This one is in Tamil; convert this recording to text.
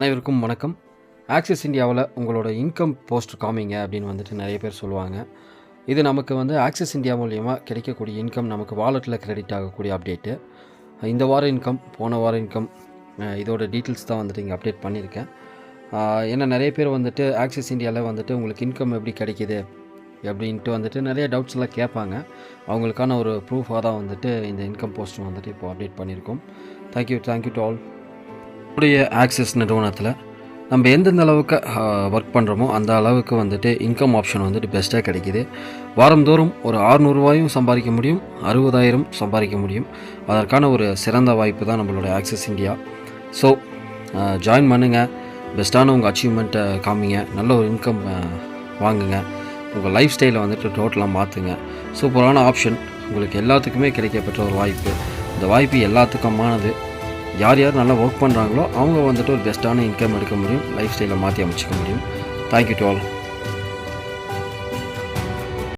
அனைவருக்கும் வணக்கம். ஆக்சிஸ் இந்தியாவில் உங்களோட இன்கம் போஸ்ட் காமிங்க அப்படின்னு வந்துட்டு நிறைய பேர் சொல்லுவாங்க. இது நமக்கு வந்து ஆக்சிஸ் இந்தியா மூலியமாக கிடைக்கக்கூடிய இன்கம் நமக்கு வாலெட்டில் கிரெடிட் ஆகக்கூடிய அப்டேட்டு இந்த வார இன்கம் போன வார இன்கம் இதோட டீட்டெயில்ஸ் தான் வந்துட்டு இங்கே அப்டேட் பண்ணியிருக்கேன். ஏன்னா நிறைய பேர் வந்துட்டு ஆக்சிஸ் இந்தியாவில் வந்துட்டு உங்களுக்கு இன்கம் எப்படி கிடைக்கிது அப்படின்ட்டு வந்துட்டு நிறைய டவுட்ஸ்லாம் கேட்பாங்க. அவங்களுக்கான ஒரு ப்ரூஃபாக தான் வந்துட்டு இந்த இன்கம் போஸ்ட் வந்துட்டு இப்போ அப்டேட் பண்ணியிருக்கோம். Thank you thank you to all நம்முடைய ஆக்சிஸ் நிறுவனத்தில் நம்ம எந்தெந்த அளவுக்கு ஒர்க் பண்ணுறோமோ அந்த அளவுக்கு வந்துட்டு இன்கம் ஆப்ஷன் வந்துட்டு பெஸ்ட்டாக கிடைக்கிது. வாரந்தோறும் ஒரு ஆறுநூறுவாயும் சம்பாதிக்க முடியும் அறுபதாயிரம் சம்பாதிக்க முடியும். அதற்கான ஒரு சிறந்த வாய்ப்பு தான் நம்மளோட ஆக்சிஸ் இந்தியா ஸோ ஜாயின் பண்ணுங்கள் பெஸ்ட்டான உங்கள் அச்சீவ்மெண்ட்டை காமிங்க. நல்ல ஒரு இன்கம் வாங்குங்க. உங்கள் லைஃப் ஸ்டைலை வந்துட்டு டோட்டலாக மாற்றுங்க சூப்பரான ஆப்ஷன் உங்களுக்கு எல்லாத்துக்குமே கிடைக்கப்பெற்ற ஒரு வாய்ப்பு. இந்த வாய்ப்பு எல்லாத்துக்குமானது. யார் யார் நல்லா ஒர்க் பண்ணுறாங்களோ அவங்க வந்துட்டு ஒரு பெஸ்ட்டான இன்கம் எடுக்க முடியும் லைஃப் ஸ்டைலை மாற்றி அமைச்சிக்க முடியும். Thank you to all